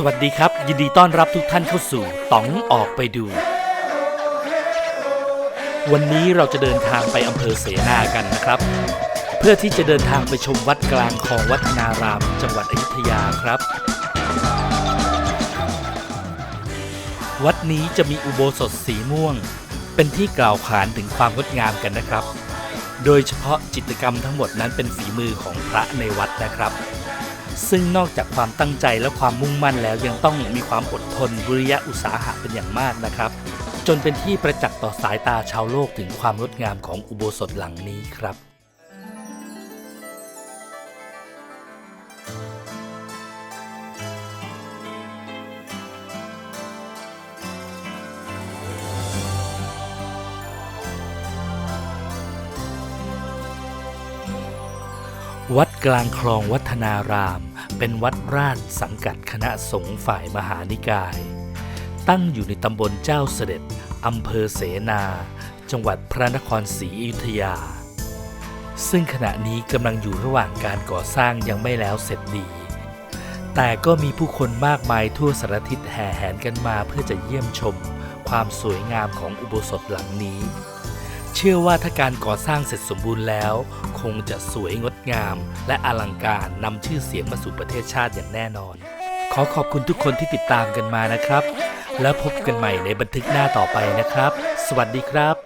สวัสดีครับ ยินดีต้อนรับทุกท่านเข้าสู่ต๋องออกไปดู วันนี้เราจะเดินทางไปอำเภอเสนากันนะครับ เพื่อที่จะเดินทางไปชมวัดกลางคลองวัฒนาราม จังหวัดอยุธยาครับ วัดนี้จะมีอุโบสถสีม่วง เป็นที่กล่าวขานถึงความงดงามกันนะครับ โดยเฉพาะจิตรกรรมทั้งหมดนั้นเป็นฝีมือของพระในวัดนะครับ ซึ่งนอกจากความตั้งใจและความมุ่งมั่นแล้วยังต้องมีความอดทนวิริยะอุตสาหะเป็นอย่างมากนะครับ จนเป็นที่ประจักษ์ต่อสายตาชาวโลกถึงความงดงามของอุโบสถหลังนี้ครับวัดกลางคลองวัฒนาราม เป็นวัดราชสังกัดคณะสงฆ์ฝ่ายมหานิกาย ตั้งอยู่ในตำบลเจ้าเสด็จอำเภอเสนา จังหวัดพระนครศรีอยุธยา ซึ่งขณะนี้กำลังอยู่ระหว่างการก่อสร้างยังไม่แล้วเสร็จดี แต่ก็มีผู้คนมากมายทั่วสารทิศแห่แหนกันมาเพื่อจะเยี่ยมชมความสวยงามของอุโบสถหลังนี้ เชื่อว่าถ้าการก่อสร้างเสร็จสมบูรณ์แล้ว คงจะสวยงดงาม และอลังการนำชื่อเสียงมาสู่ประเทศชาติอย่างแน่นอน ขอขอบคุณทุกคนที่ติดตามกันมานะครับ แล้วพบกันใหม่ในบันทึกหน้าต่อไปนะครับ สวัสดีครับ